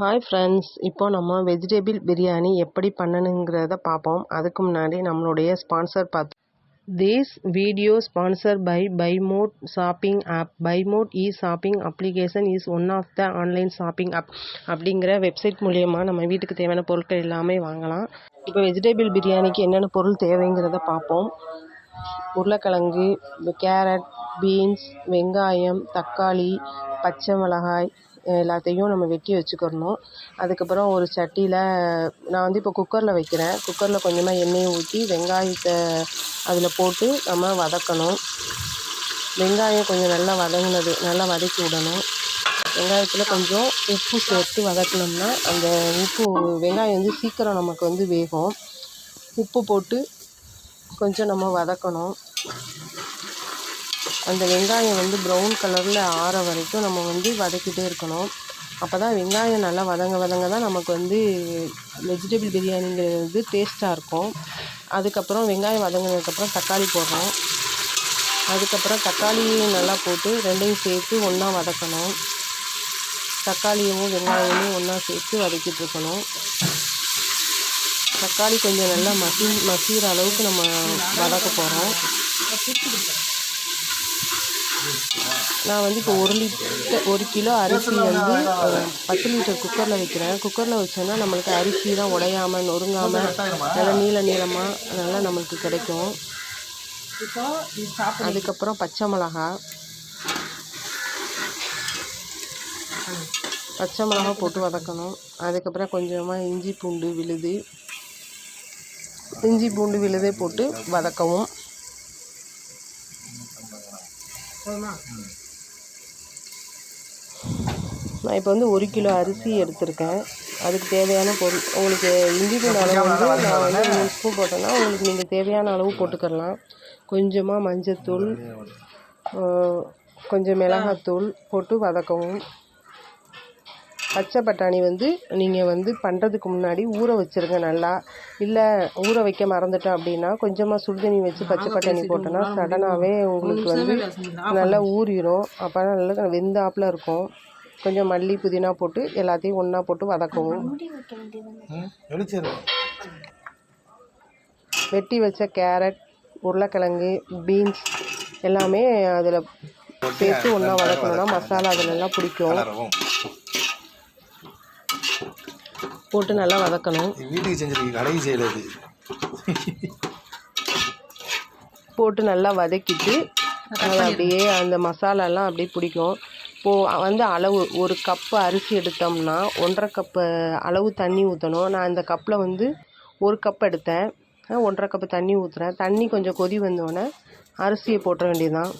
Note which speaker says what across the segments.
Speaker 1: Hi friends இப்போ நம்ம vegetable biryani எப்படி பண்ணணுங்கிறத பார்ப்போம். அதுக்கு முன்னாடி நம்மளுடைய ஸ்பான்சர் பார்த்து this video sponsor by Bymot shopping app Bymot e shopping application is one of the online shopping app அப்படிங்கிற வெப்சைட் மூலயமா நம்ம வீட்டுக்கு தேவையான பொருட்கள் எல்லாமே வாங்கலாம். இப்போ வெஜிடபிள் பிரியாணிக்கு என்னென்ன பொருள் தேவைங்கிறத பார்ப்போம். உருளைக்கிழங்கு கேரட் பீன்ஸ் வெங்காயம் தக்காளி பச்சை மிளகாய் எல்லாத்தையும் நம்ம வெட்டி வச்சுக்கிறணும். அதுக்கப்புறம் ஒரு சட்டியில் நான் வந்து இப்போ குக்கரில் வைக்கிறேன். குக்கரில் கொஞ்சமாக எண்ணெயை ஊற்றி வெங்காயத்தை அதில் போட்டு நம்ம வதக்கணும். வெங்காயம் கொஞ்சம் நல்லா வதங்கினது நல்லா வதக்கி விடணும். வெங்காயத்தில் கொஞ்சம் உப்பு சேர்த்து வதக்கினோம்னா அந்த உப்பு வெங்காயம் வந்து சீக்கிரம் நமக்கு வந்து வேகும். உப்பு போட்டு கொஞ்சம் நம்ம வதக்கணும். அந்த வெங்காயம் வந்து ப்ரௌன் கலரில் ஆற வரைக்கும் நம்ம வந்து வதக்கிட்டே இருக்கணும். அப்போ தான் வெங்காயம் நல்லா வதங்க வதங்க தான் நமக்கு வந்து வெஜிடபிள் பிரியாணிங்கிறது வந்து டேஸ்ட்டாக இருக்கும். அதுக்கப்புறம் வெங்காயம் வதங்கினதுக்கப்புறம் தக்காளி போடுறோம் அதுக்கப்புறம் தக்காளியும் நல்லா போட்டு ரெண்டையும் சேர்த்து ஒன்றா வதக்கணும். தக்காளியும் வெங்காயமும் ஒன்றா சேர்த்து வதக்கிட்டு இருக்கணும். தக்காளி கொஞ்சம் நல்லா மசி மசிகிற அளவுக்கு நம்ம வதக்க போகிறோம் நான் வந்து இப்போ ஒரு லிட்டர் ஒரு கிலோ அரிசி வந்து பத்து லிட்டர் குக்கரில் வைக்கிறேன். குக்கரில் வச்சோன்னா நம்மளுக்கு அரிசி தான் உடையாமல் நொறுங்காமல் நல்லா நீள நீளமாக நல்லா நம்மளுக்கு கிடைக்கும். அதுக்கப்புறம் பச்சை மிளகா. பச்சை மிளகா போட்டு வதக்கணும். அதுக்கப்புறம் கொஞ்சமாக இஞ்சி பூண்டு விழுது. இஞ்சி பூண்டு விழுதே போட்டு வதக்கவும். நான் இப்போ வந்து ஒரு கிலோ அரிசி எடுத்திருக்கேன். அதுக்கு தேவையான பொருள் உங்களுக்கு இஞ்சி பூண்டு அளவு வந்து நான் வந்து மூணு ஸ்பூன் போட்டேன்னா உங்களுக்கு நீங்கள் தேவையான அளவு போட்டுக்கலாம் கொஞ்சமாக மஞ்சத்தூள் கொஞ்சம் மிளகாத்தூள் போட்டு வதக்கவும். பச்சை பட்டாணி வந்து நீங்கள் வந்து பண்ணுறதுக்கு முன்னாடி ஊற வச்சுருங்க நல்லா. இல்லை ஊற வைக்க மறந்துட்டோம் அப்படின்னா கொஞ்சமாக சுடுதண்ணி வச்சு பச்சை பட்டாணி போட்டோன்னா சடனாகவே உங்களுக்கு வந்து நல்லா ஊறிடும் அப்போ நல்லா வெந்தாப்பில் இருக்கும். கொஞ்சம் மல்லி புதினா போட்டு எல்லாத்தையும் ஒன்றா போட்டு வதக்கவும். வெட்டி வச்ச கேரட் உருளைக்கிழங்கு பீன்ஸ் எல்லாமே அதில் சேர்த்து ஒன்றா வதக்கணும்னா மசாலா அதிலெல்லாம் பிடிக்கும். போட்டு நல்லா வதக்கணும்.
Speaker 2: வீட்டுக்கு செஞ்சிருக்கீங்க கடைக்கு செய்யறது
Speaker 1: போட்டு நல்லா வதக்கிட்டு அது அப்படியே அந்த மசாலாலாம் அப்படியே பிடிக்கும். இப்போது வந்து அளவு ஒரு கப்பு அரிசி எடுத்தோம்னா ஒன்றரை கப்பு அளவு தண்ணி ஊற்றணும் நான் இந்த கப்பில் வந்து ஒரு கப் எடுத்தேன். ஒன்றரை கப்பு தண்ணி ஊற்றுறேன் தண்ணி கொஞ்சம் கொதி வந்தோடனே அரிசியை போட்டுற வேண்டியதுதான்.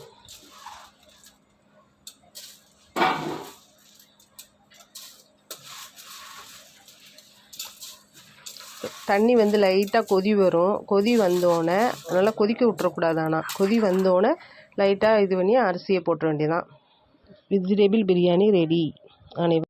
Speaker 1: தண்ணி வந்து லைட்டாக கொதி வரும். கொதி வந்தோடனே நல்லா கொதிக்க விட்டுறக்கூடாது ஆனால் கொதி வந்தோடனே லைட்டாக இது பண்ணி அரிசியை போட்டுற வேண்டியதான் வெஜிடேபிள் பிரியாணி ரெடி அனைவரும்